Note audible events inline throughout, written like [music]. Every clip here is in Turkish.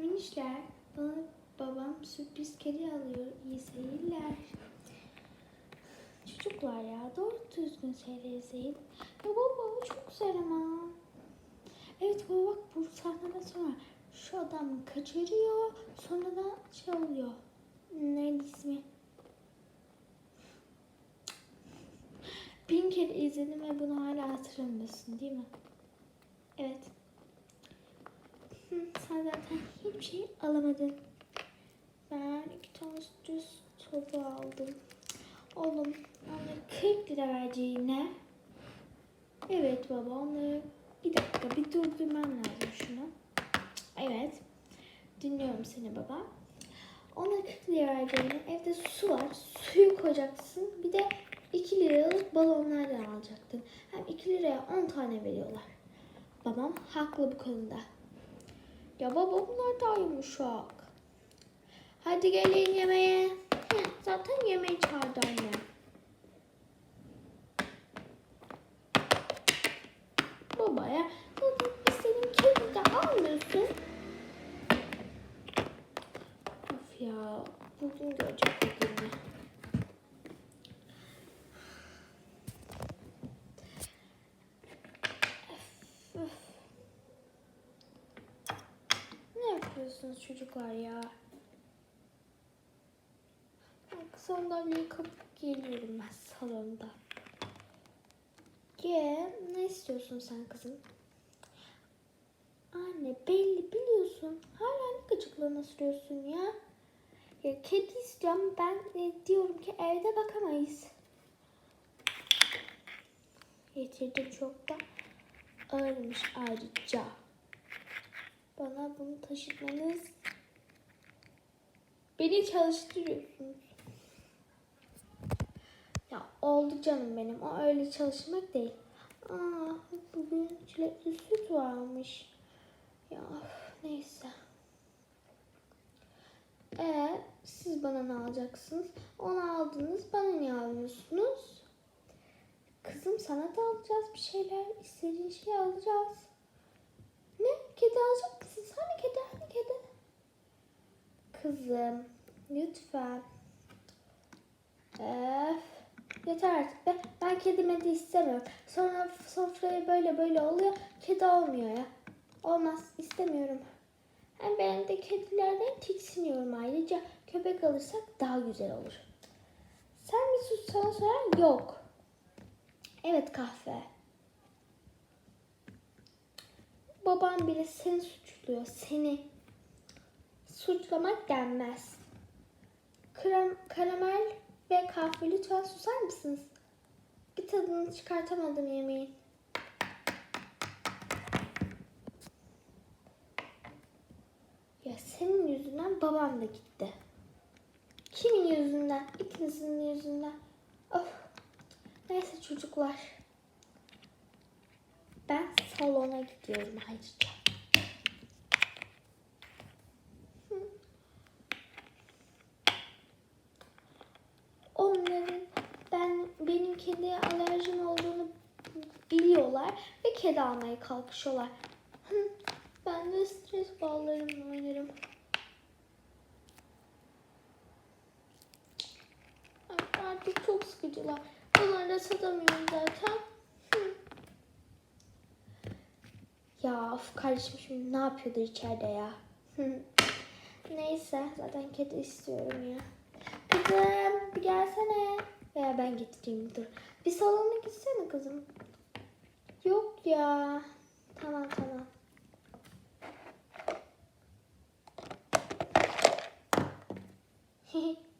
Minişler, bana babam sürpriz kedi alıyor. İyi seyirler. Çocuklar ya doğru düzgün izleyin. Ya baba çok güzel ama. Evet baba bak bu sahneden sonra şu adam kaçırıyor. Sonra da şey oluyor. Neydi ismi? Bin kere izledim ve bunu hala hatırlamıyorsun değil mi? Evet. Sen zaten hiçbir şey alamadın. Ben iki tane düz soba aldım. Oğlum onları 40 lira vereceğine. Evet baba onları bir dakika bir durdurmam lazım şunu. Evet. Dinliyorum seni baba. Onları 40 lira vereceğine evde su var. Suyu koyacaksın. Bir de 2 liralık balonlar da alacaktın. Hem 2 liraya 10 tane veriyorlar. Babam haklı bu konuda. Ya baba bunlar daha yumuşak. Hadi gelin yemeğe. Zaten yemeği çağırdı anne. Baba ya zaten istediğin kedi de almıyorsun. Of ya bugün görecek o günü. Öf, öf. Ne yapıyorsunuz çocuklar ya? Sandalyeyi kapıp geliyorum ben salonda. Gel. Ne istiyorsun sen kızım? Anne belli biliyorsun. Hala ne gıcıklığına sürüyorsun ya? Ya kedi istiyorum. Ben e, diyorum ki evde bakamayız. Getirdim çok da ağırmış ayrıca. Bana bunu taşıtmanız beni çalıştırıyorsunuz. Ya oldu canım benim. O öyle çalışmak değil. Aa, bugün çilekli süt varmış. Ya neyse. Ee, siz bana ne alacaksınız? Onu aldınız, bana niye almıyorsunuz? Kızım sana da alacağız bir şeyler. İstediğin şeyi alacağız. Ne? Kedi alacak mısın? Hani kedi, hani kedi? Kızım, lütfen. Öf. Yeter artık be. Ben kedime de istemiyorum. Sonra sofraya böyle böyle oluyor. Kedi olmuyor ya. Olmaz. istemiyorum. Hem ben de kedilerden tiksiniyorum ayrıca. Köpek alırsak daha güzel olur. Sen mi sus sana sorar? Yok. Evet kahve. Babam bile seni suçluyor. Seni. Suçlamak denmez. Krem, karamel ve kahve lütfen susar mısınız? Bir tadını çıkartamadım yemeğin. Ya senin yüzünden babam da gitti. Kimin yüzünden? İkinizin yüzünden. Of. Neyse çocuklar. Ben salona gidiyorum ayrıca. Hı. Onların ben benim kediye alerjim olduğunu biliyorlar ve kedi almaya kalkışıyorlar. Ben de stres ballarımla oynarım. Artık çok sıkıcılar. Bunları da satamıyorum zaten. Ya of kardeşim şimdi ne yapıyordur içeride ya? Neyse zaten kedi istiyorum ya. Kızım bir gelsene. Veya ben getireyim dur. Bir salona gitsene kızım. Yok ya. Tamam tamam. [laughs]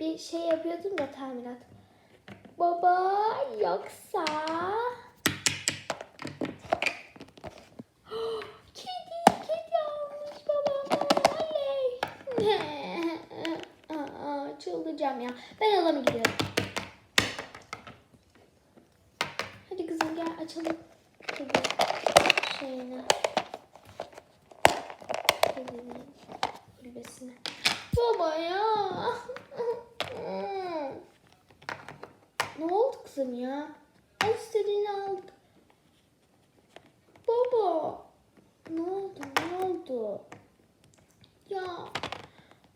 bir şey yapıyordum da tamirat. Baba yoksa... [gasps] kedi, kedi almış babam. Oley. Aa, çıldıracağım ya. Ben alama gidiyorum. Hadi kızım gel açalım. Kedi şeyini. Kulübesini. Baba ya. ne oldu kızım ya? Al istediğini aldık. Baba. Ne oldu? Ne oldu?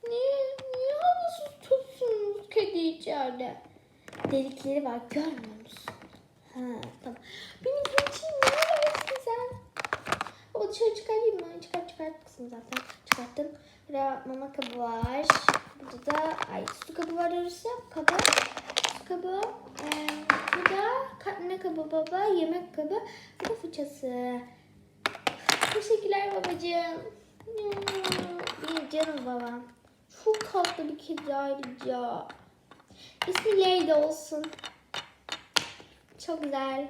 Niye, niye havasız tutsunuz kedi içeride? Delikleri var görmüyor musun? Ha tamam. Benim için ne yapıyorsun sen? O dışarı çıkarayım mı? Çıkart çıkart kısmı zaten. Çıkarttım. Burada mama kabı var. Burada da ay su kabı var orası. Kabı. Su kabı. Ee, bu da ne kabı baba? Yemek kabı. Bu da fıçası. Teşekkürler babacığım. Hmm, bir canım babam. Çok tatlı bir kedi ayrıca. İsmi Lady olsun. Çok güzel.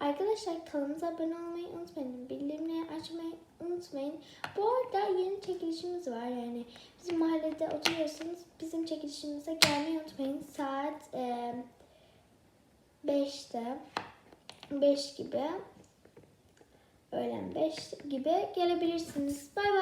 Arkadaşlar kanalımıza abone olmayı unutmayın. Bildirimleri açmayı unutmayın. Bu arada yeni çekilişimiz var yani. Bizim mahallede oturuyorsanız bizim çekilişimize gelmeyi unutmayın. Saat e, 5'te 5 gibi öğlen 5 gibi gelebilirsiniz. Bay bay.